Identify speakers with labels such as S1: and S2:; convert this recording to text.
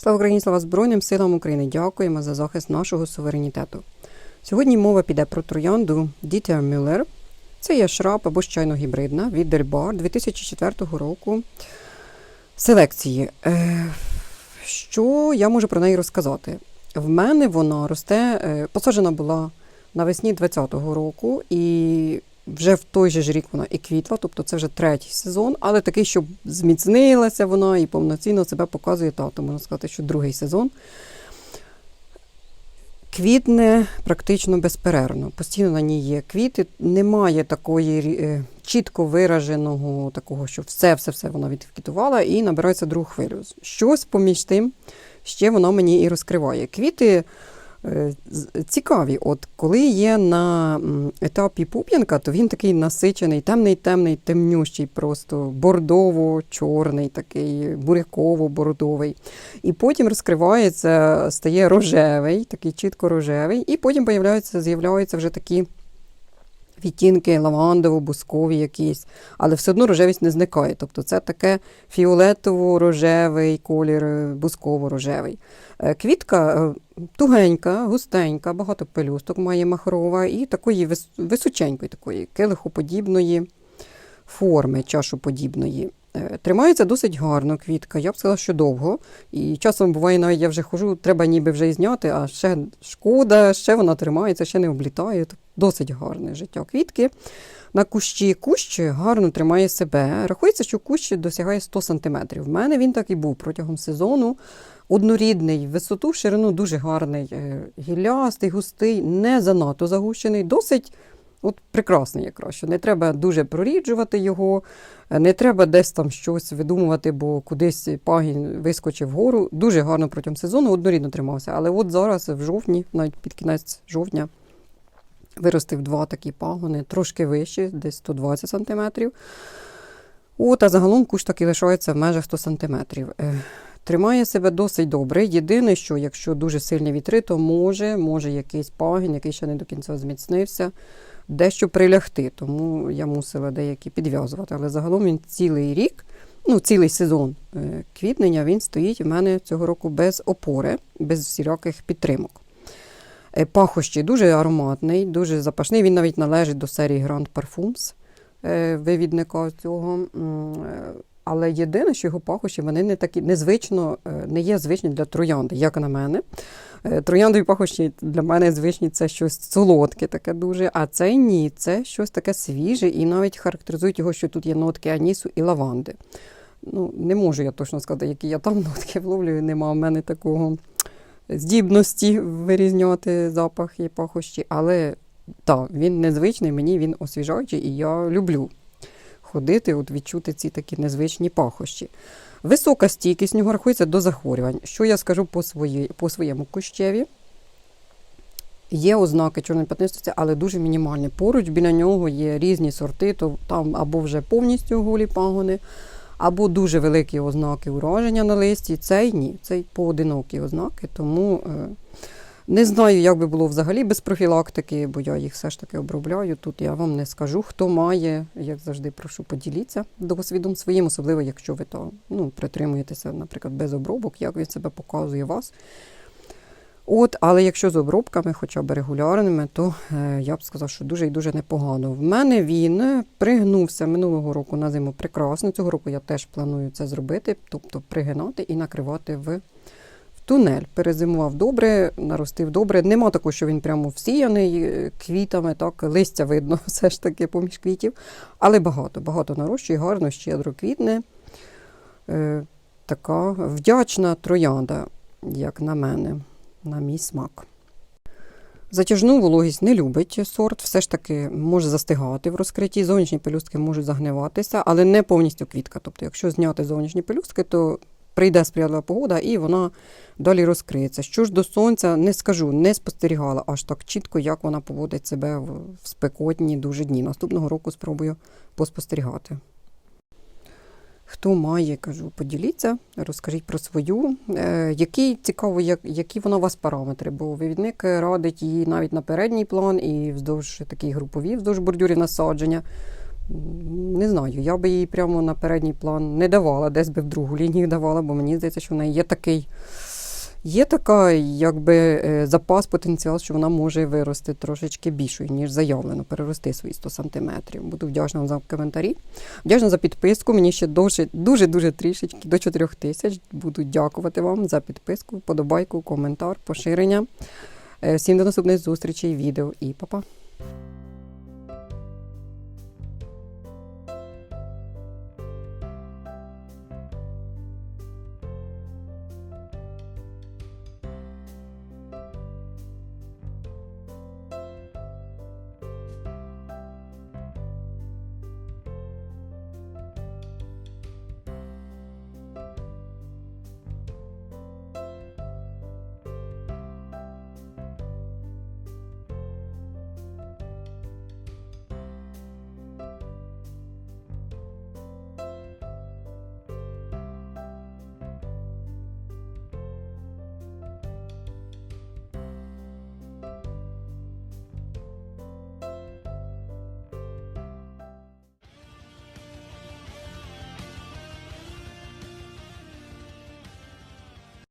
S1: Слава Україні, слава Збройним силам України. Дякуємо за захист нашого суверенітету. Сьогодні мова піде про троянду Дітер Мюллер. Це є шраб або щайно гібридна від Дельбар 2004 року селекції. Е, Що я можу про неї розказати? В мене вона росте, е, посаджена була навесні 2020 року, і вже в той же ж рік вона і квітла, тобто це вже третій сезон, але такий, щоб зміцнилася вона і повноцінно себе показує тато, можна сказати, що другий сезон. Квітне практично безперервно. Постійно на ній є квіти. Немає такої е, чітко вираженого такого, що все-все-все вона відквітувала і набирається другу хвилю. Щось поміж тим ще воно мені і розкриває. Квіти цікаві. От коли є на етапі пуп'янка, то він такий насичений, темний, темний, темнющий, просто бордово-чорний, такий буряково-бордовий. І потім розкривається, стає рожевий, такий чітко рожевий, і потім з'являються вже такі відтінки лавандово-бускові якісь, але все одно рожевість не зникає. Тобто це таке фіолетово-рожевий колір, е, бусково-рожевий. Е, Квітка е, тугенька, густенька, багато пелюсток має махрова і такої височенької, такої келихоподібної форми, чашоподібної. Тримається досить гарно квітка. Я б сказала, що довго. І часом буває, навіть я вже хожу, треба ніби вже і зняти, а ще шкода, ще вона тримається, ще не облітає. Досить гарне життя квітки. На кущі кущ гарно тримає себе. Рахується, що кущ досягає 100 см. В мене він так і був протягом сезону. Однорідний, висоту, в ширину дуже гарний, е, гіллястий, густий, не занадто загущений, досить от прекрасний якраз. Що не треба дуже проріджувати його, не треба десь там щось видумувати, бо кудись пагін вискочив вгору. Дуже гарно протягом сезону однорідно тримався. Але от зараз, в жовтні, навіть під кінець жовтня, виростив два такі пагони, трошки вищі, десь 120 сантиметрів. От, а загалом кущ таки лишається в межах 100 сантиметрів. Е, Тримає себе досить добре. Єдине, що якщо дуже сильні вітри, то може, може якийсь пагін, який ще не до кінця зміцнився, дещо прилягти. Тому я мусила деякі підв'язувати. Але загалом він цілий рік, ну, цілий сезон е, квітнення, він стоїть в мене цього року без опори, без всіляких підтримок. Е, Пахощі дуже ароматний, дуже запашний. Він навіть належить до серії Grand Parfums, е, вивідника цього. Е, Але єдине, що його пахощі вони не такі незвично, не є звичні для троянди, як на мене. Трояндові пахощі для мене звичні це щось солодке, таке дуже. А цей ні, це щось таке свіже, і навіть характеризують його, що тут є нотки анісу і лаванди. Ну, не можу я точно сказати, які я там нотки вловлюю, нема в мене такого здібності вирізняти запах і пахощі, але так, він незвичний, мені він освіжаючий, і я люблю ходити, от відчути ці такі незвичні пахощі. Висока стійкість нього рахується до захворювань. Що я скажу по, свої, по своєму кущеві? Є ознаки чорної п'ятнистості, але дуже мінімальні. Поруч біля нього є різні сорти, то там або вже повністю голі пагони, або дуже великі ознаки ураження на листі. Цей ні, цей поодинокі ознаки, тому е, не знаю, як би було взагалі без профілактики, бо я їх все ж таки обробляю. Тут я вам не скажу. Хто має, як завжди, прошу поділіться досвідом своїм, особливо якщо ви то ну, притримуєтеся, наприклад, без обробок, як він себе показує вас. От, але якщо з обробками, хоча б регулярними, то е, я б сказав, що дуже і дуже непогано. В мене він е, пригнувся минулого року на зиму прекрасно. Цього року я теж планую це зробити, тобто пригинати і накривати в, тунель. Перезимував добре, наростив добре. Нема такого, що він прямо всіяний е, квітами, так, листя видно все ж таки поміж квітів. Але багато, багато нарощує, гарно, щедро квітне. Е, така вдячна троянда, як на мене на мій смак. Затяжну вологість не любить сорт, все ж таки може застигати в розкритті. Зовнішні пелюстки можуть загниватися, але не повністю квітка. Тобто, якщо зняти зовнішні пелюстки, то прийде сприятлива погода і вона далі розкриється. Що ж до сонця, не скажу, не спостерігала аж так чітко, як вона поводить себе в спекотні дуже дні. Наступного року спробую поспостерігати. Хто має, кажу, поділіться, розкажіть про свою. Е, які цікаво, як, які вона у вас параметри, бо вивідник радить її навіть на передній план і вздовж такі групові, вздовж бордюрів насадження. Не знаю, я би її прямо на передній план не давала, десь би в другу лінію давала, бо мені здається, що в неї є такий Є така, якби е, запас, потенціал, що вона може вирости трошечки більшою, ніж заявлено, перерости свої 100 сантиметрів. Буду вдячна за коментарі. Вдячна за підписку. Мені ще дуже, дуже, дуже трішечки до 4 тисяч. Буду дякувати вам за підписку, подобайку, коментар, поширення. Е, Всім до наступних зустрічей, відео і па-па.